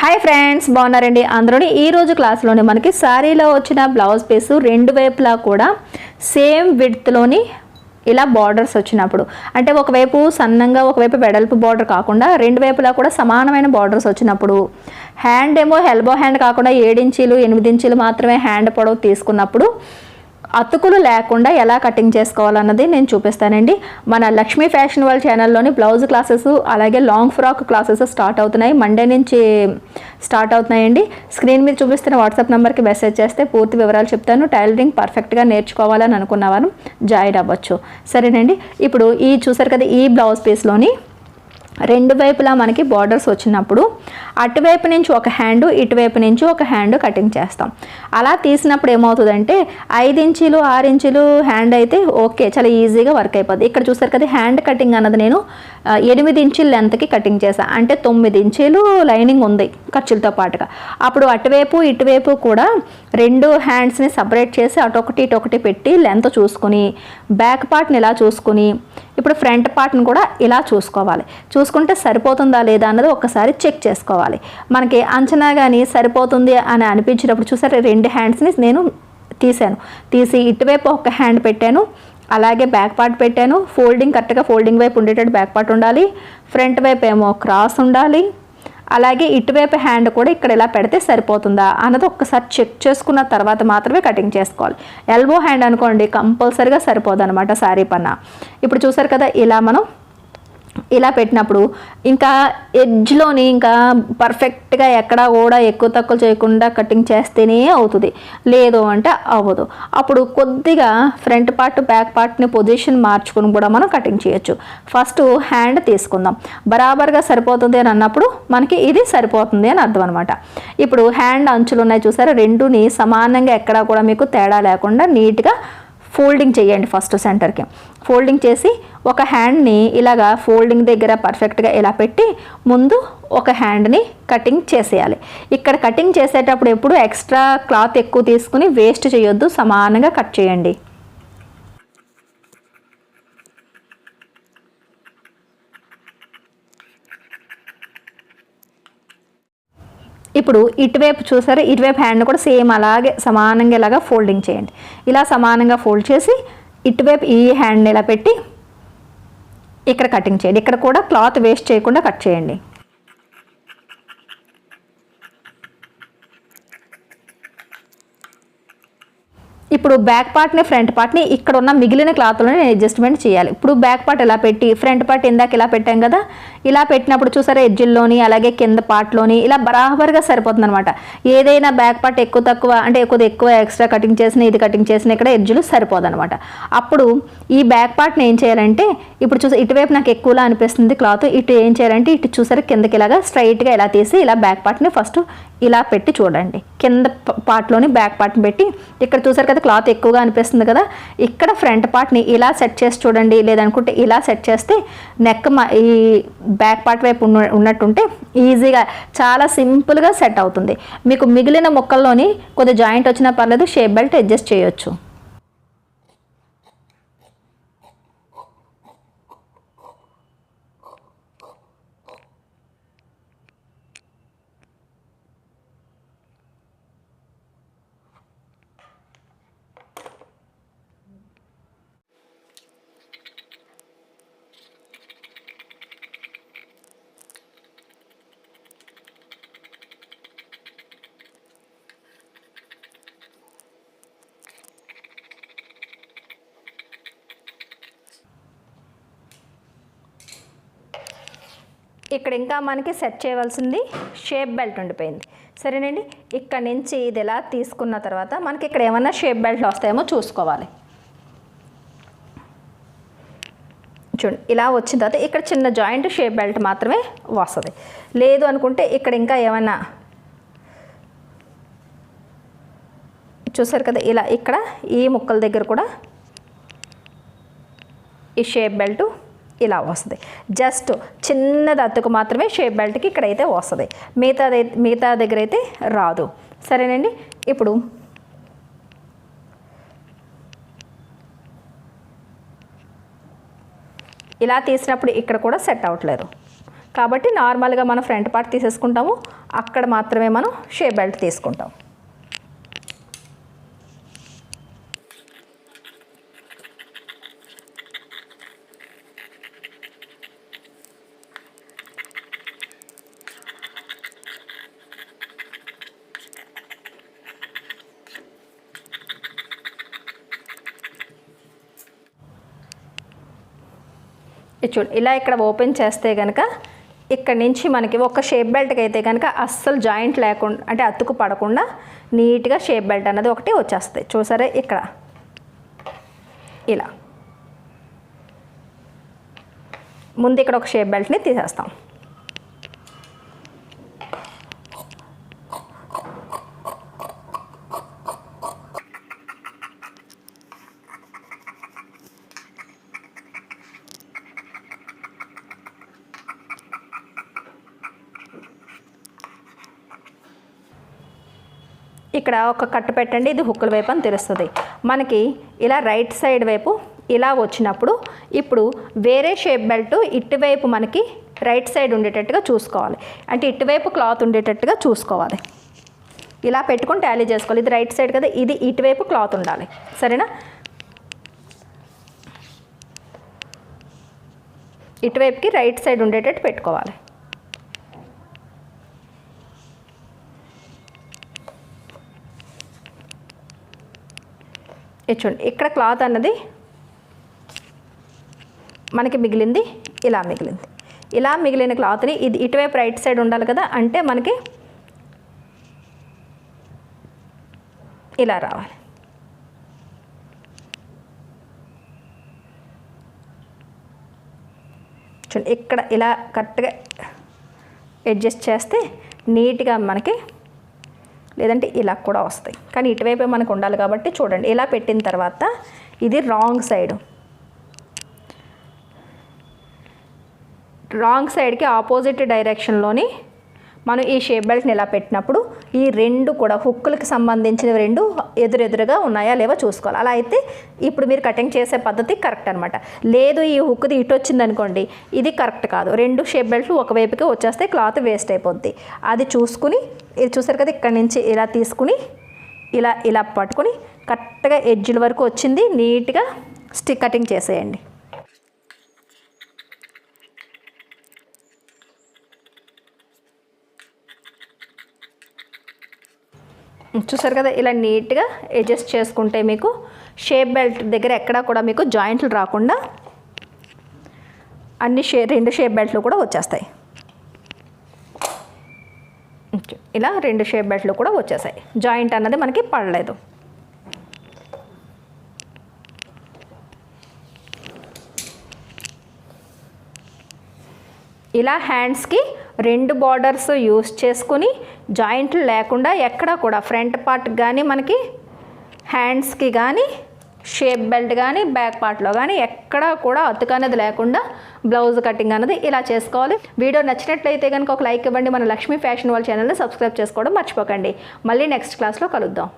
Hi friends బాగున్నారండి అందరూని. ఈరోజు క్లాస్లోనే మనకి శారీలో వచ్చిన బ్లౌజ్ పీసు రెండు వైపులా కూడా సేమ్ విడ్త్లోని ఇలా బార్డర్స్ వచ్చినప్పుడు. అంటే ఒకవైపు సన్నంగా ఒకవైపు వెడల్పు బార్డర్ కాకుండా రెండు వైపులా కూడా సమానమైన బార్డర్స్ వచ్చినప్పుడు. హ్యాండ్ ఏమో హెల్బో హ్యాండ్ కాకుండా ఏడించీలు ఎనిమిది ఇంచీలు మాత్రమే హ్యాండ్ పొడవు తీసుకున్నప్పుడు అతుకులు లేకుండా ఎలా కటింగ్ చేసుకోవాలన్నది నేను చూపిస్తానండి. మన లక్ష్మీ ఫ్యాషన్ వాళ్ళ ఛానల్లోని బ్లౌజ్ క్లాసెస్ అలాగే లాంగ్ ఫ్రాక్ క్లాసెస్ స్టార్ట్ అవుతున్నాయి. మండే నుంచి స్టార్ట్ అవుతున్నాయండి. స్క్రీన్ మీద చూపిస్తున్న వాట్సాప్ నెంబర్కి మెసేజ్ చేస్తే పూర్తి వివరాలు చెప్తాను. టైలరింగ్ పర్ఫెక్ట్గా నేర్చుకోవాలని అనుకున్నవారు జాయిన్ అవ్వచ్చు. సరేనండి. ఇప్పుడు ఈ చూసారు కదా ఈ బ్లౌజ్ పీస్లోని రెండు వైపులా మనకి బార్డర్స్ వచ్చినప్పుడు అటువైపు నుంచి ఒక హ్యాండ్ ఇటువైపు నుంచి ఒక హ్యాండ్ కటింగ్ చేస్తాం. అలా తీసినప్పుడు ఏమవుతుందంటే ఐదు ఇంచీలు ఆరు ఇంచులు హ్యాండ్ అయితే ఓకే చాలా ఈజీగా వర్క్ అయిపోద్ది. ఇక్కడ చూసారు కదా హ్యాండ్ కటింగ్ అన్నది నేను ఎనిమిది ఇంచుల లెంత్కి కటింగ్ చేశాను అంటే తొమ్మిది ఇంచీలు లైనింగ్ ఉంది ఖర్చులతో పాటుగా. అప్పుడు అటువైపు ఇటువైపు కూడా రెండు హ్యాండ్స్ని సపరేట్ చేసి అటొకటి ఇటొకటి పెట్టి లెంత్ చూసుకుని బ్యాక్ పార్ట్ని ఇలా చూసుకుని ఇప్పుడు ఫ్రంట్ పార్ట్ని కూడా ఇలా చూసుకోవాలి. చూసుకుంటే సరిపోతుందా లేదా అన్నది ఒకసారి చెక్ చేసుకోవాలి. మనకి అంచనా కానీ సరిపోతుంది అని అనిపించినప్పుడు చూసారు రెండు హ్యాండ్స్ని నేను తీసాను తీసి ఇటువైపు ఒక హ్యాండ్ పెట్టాను అలాగే బ్యాక్ పార్ట్ పెట్టాను. ఫోల్డింగ్ కరెక్ట్గా ఫోల్డింగ్ వైపు ఉండేటట్టు బ్యాక్ పార్ట్ ఉండాలి. ఫ్రంట్ వైపు ఏమో క్రాస్ ఉండాలి. అలాగే ఇటువైపు హ్యాండ్ కూడా ఇక్కడ ఇలా పెడితే సరిపోతుందా అన్నది ఒక్కసారి చెక్ చేసుకున్న తర్వాత మాత్రమే కటింగ్ చేసుకోవాలి. ఎల్బో హ్యాండ్ అనుకోండి కంపల్సరీగా సరిపోదు అనమాట శారీ పన్న. ఇప్పుడు చూసారు కదా ఇలా మనం ఇలా పెట్టినప్పుడు ఇంకా ఎడ్జ్లోని ఇంకా పర్ఫెక్ట్గా ఎక్కడా కూడా ఎక్కువ తక్కువ చేయకుండా కటింగ్ చేస్తేనే అవుతుంది. లేదు అంటే అవ్వదు. అప్పుడు కొద్దిగా ఫ్రంట్ పార్ట్ బ్యాక్ పార్ట్ని పొజిషన్ మార్చుకుని కూడా మనం కటింగ్ చేయొచ్చు. ఫస్ట్ హ్యాండ్ తీసుకుందాం. బరాబర్గా సరిపోతుంది అని అన్నప్పుడు మనకి ఇది సరిపోతుంది అని అర్థం అనమాట ఇప్పుడు హ్యాండ్ అంచులు ఉన్నాయి చూసారా? రెండుని సమానంగా ఎక్కడా కూడా మీకు తేడా లేకుండా నీట్గా ఫోల్డింగ్ చేయండి ఫస్ట్ సెంటర్కి. ఫోల్డింగ్ చేసి ఒక హ్యాండ్ని ఇలాగా ఫోల్డింగ్ దగ్గర పర్ఫెక్ట్గా ఇలా పెట్టి ముందు ఒక హ్యాండ్ని కటింగ్ చేసేయాలి. ఇక్కడ కటింగ్ చేసేటప్పుడు ఎప్పుడు ఎక్స్ట్రా క్లాత్ ఎక్కువ తీసుకుని వేస్ట్ చేయొద్దు సమానంగా కట్ చేయండి. ఇప్పుడు ఇటువైపు చూసారు ఇటువైపు హ్యాండ్ కూడా సేమ్ అలాగే సమానంగా ఇలాగా ఫోల్డింగ్ చేయండి. ఇలా సమానంగా ఫోల్డ్ చేసి ఇటువైపు ఈ హ్యాండ్ని ఇలా పెట్టి ఇక్కడ కటింగ్ చేయండి. ఇక్కడ కూడా క్లాత్ వేస్ట్ చేయకుండా కట్ చేయండి. ఇప్పుడు బ్యాక్ పార్ట్ని ఫ్రంట్ పార్ట్ని ఇక్కడ ఉన్న మిగిలిన క్లాత్లోనే నేను అడ్జస్ట్మెంట్ చేయాలి. ఇప్పుడు బ్యాక్ పార్ట్ ఇలా పెట్టి ఫ్రంట్ పార్ట్ ఇందాక ఇలా పెట్టాం కదా ఇలా పెట్టినప్పుడు చూసారా ఎడ్జిల్లోని అలాగే కింద పార్ట్లోని ఇలా బరాబర్గా సరిపోతుంది అనమాట ఏదైనా బ్యాక్ పార్ట్ ఎక్కువ తక్కువ అంటే ఎక్కువ ఎక్కువ ఎక్స్ట్రా కటింగ్ చేసిన ఇది కటింగ్ చేసిన ఇక్కడ ఎడ్జులు సరిపోదన్నమాట. అప్పుడు ఈ బ్యాక్ పార్ట్ని ఏం చేయాలంటే ఇప్పుడు చూసి ఇటువైపు నాకు ఎక్కువలా అనిపిస్తుంది క్లాత్ ఇటు ఏం చేయాలంటే ఇటు చూసారు కిందకి ఇలాగా స్ట్రైట్గా ఇలా తీసి ఇలా బ్యాక్ పార్ట్ని ఫస్ట్ ఇలా పెట్టి చూడండి. కింద పార్ట్లోని బ్యాక్ పార్ట్ని పెట్టి ఇక్కడ చూసారు కదా క్లాత్ ఎక్కువగా అనిపిస్తుంది కదా ఇక్కడ ఫ్రంట్ పార్ట్ని ఇలా సెట్ చేసి చూడండి లేదనుకుంటే ఇలా సెట్ చేస్తే నెక్ మా ఈ బ్యాక్ పార్ట్ వైపు ఉన్న ఉన్నట్టుంటే ఈజీగా చాలా సింపుల్గా సెట్ అవుతుంది. మీకు మిగిలిన ముక్కల్లోని కొద్ది జాయింట్ వచ్చినా పర్లేదు షేప్ బెల్ట్ అడ్జస్ట్ చేయొచ్చు. ఇక్కడ ఇంకా మనకి సెట్ చేయవలసింది షేప్ బెల్ట్ ఉండిపోయింది. సరేనండి? ఇక్కడ నుంచి ఇది ఎలా తీసుకున్న తర్వాత మనకి ఇక్కడ ఏమైనా షేప్ బెల్ట్లు వస్తాయేమో చూసుకోవాలి. చూడండి ఇలా వచ్చిన తర్వాత ఇక్కడ చిన్న జాయింట్ షేప్ బెల్ట్ మాత్రమే వస్తుంది. లేదు అనుకుంటే ఇక్కడ ఇంకా ఏమైనా చూసారు కదా ఇలా ఇక్కడ ఈ ముక్కల దగ్గర కూడా ఈ షేప్ బెల్ట్ ఇలా వస్తుంది. జస్ట్ చిన్నది అతుకు మాత్రమే షేప్ బెల్ట్కి ఇక్కడైతే వస్తుంది. మిగతా మిగతా దగ్గర అయితే రాదు. సరేనండి? ఇప్పుడు ఇలా తీసినప్పుడు ఇక్కడ కూడా సెట్ అవ్వట్లేదు. కాబట్టి నార్మల్గా మనం ఫ్రంట్ పార్ట్ తీసేసుకుంటాము. అక్కడ మాత్రమే మనం షేప్ బెల్ట్ తీసుకుంటాం. చూడు ఇలా ఇక్కడ ఓపెన్ చేస్తే కనుక ఇక్కడ నుంచి మనకి ఒక షేప్ బెల్ట్కి అయితే కనుక అస్సలు జాయింట్ లేకుండా అంటే అతుకు పడకుండా నీట్గా షేప్ బెల్ట్ అనేది ఒకటి వచ్చేస్తాయి. చూసారా ఇక్కడ? ఇలా. ముందు ఇక్కడ ఒక షేప్ బెల్ట్ని తీసేస్తాం. ఇక్కడ ఒక కట్టు పెట్టండి ఇది హుక్కుల వైపు అని తెలుస్తుంది. మనకి ఇలా రైట్ సైడ్ వైపు ఇలా వచ్చినప్పుడు ఇప్పుడు వేరే షేప్ బెల్ట్ ఇటువైపు మనకి రైట్ సైడ్ ఉండేటట్టుగా చూసుకోవాలి. అంటే ఇటువైపు క్లాత్ ఉండేటట్టుగా చూసుకోవాలి. ఇలా పెట్టుకొని టాలీ చేసుకోవాలి. ఇది రైట్ సైడ్ కదా ఇది ఇటువైపు క్లాత్ ఉండాలి. సరేనా? ఇటువైపుకి రైట్ సైడ్ ఉండేటట్టు పెట్టుకోవాలి. చూడండి ఇక్కడ క్లాత్ అన్నది మనకి మిగిలింది ఇలా మిగిలింది. ఇలా మిగిలిన క్లాత్ని ఇది ఇటువైపు రైట్ సైడ్ ఉండాలి కదా అంటే మనకి ఇలా రావాలి. చూడండి ఇక్కడ ఇలా కరెక్ట్గా అడ్జస్ట్ చేస్తే నీట్గా మనకి లేదంటే ఇలా కూడా వస్తాయి. కానీ ఇటువైపే మనకు ఉండాలి కాబట్టి చూడండి ఇలా పెట్టిన తర్వాత ఇది రాంగ్ సైడ్. రాంగ్ సైడ్కి ఆపోజిట్ డైరెక్షన్లోని మనం ఈ షేప్ బెల్ట్ని ఇలా పెట్టినప్పుడు ఈ రెండు కూడా హుక్కులకి సంబంధించిన రెండు ఎదురెదురుగా ఉన్నాయా లేవో చూసుకోవాలి. అలా అయితే ఇప్పుడు మీరు కటింగ్ చేసే పద్ధతి కరెక్ట్ అనమాట లేదు ఈ హుక్ది ఇటు వచ్చింది అనుకోండి ఇది కరెక్ట్ కాదు. రెండు షేప్ బెల్ట్లు ఒకవైపుకి వచ్చేస్తే క్లాత్ వేస్ట్ అయిపోద్ది. అది చూసుకుని ఇది చూసారు కదా ఇక్కడ నుంచి ఇలా తీసుకుని ఇలా ఇలా పట్టుకుని కరెక్ట్గా ఎడ్జ్ల వరకు వచ్చింది నీట్గా స్టిక్ కటింగ్ చేసేయండి. చూసారు కదా ఇలా నీట్గా అడ్జస్ట్ చేసుకుంటే మీకు షేప్ బెల్ట్ దగ్గర ఎక్కడా కూడా మీకు జాయింట్లు రాకుండా అన్ని షే రెండు షేప్ బెల్ట్లు కూడా వచ్చేస్తాయి. ఇలా రెండు షేప్ బెల్ట్లు కూడా వచ్చేసాయి. జాయింట్ అన్నది మనకి పడలేదు. ఇలా హ్యాండ్స్కి రెండు బార్డర్స్ యూస్ చేసుకుని జాయింట్లు లేకుండా ఎక్కడ కూడా ఫ్రంట్ పార్ట్ కానీ మనకి హ్యాండ్స్కి కానీ షేప్ బెల్ట్ కానీ బ్యాక్ పార్ట్లో కానీ ఎక్కడా కూడా అతుకు అనేది లేకుండా బ్లౌజ్ కటింగ్ అనేది ఇలా చేసుకోవాలి. వీడియో నచ్చినట్లయితే కనుక ఒక లైక్ ఇవ్వండి. మన లక్ష్మీ ఫ్యాషన్ వాళ్ళ ఛానల్ని సబ్స్క్రైబ్ చేసుకోవడం మర్చిపోకండి. మళ్ళీ నెక్స్ట్ క్లాస్లో కలుద్దాం.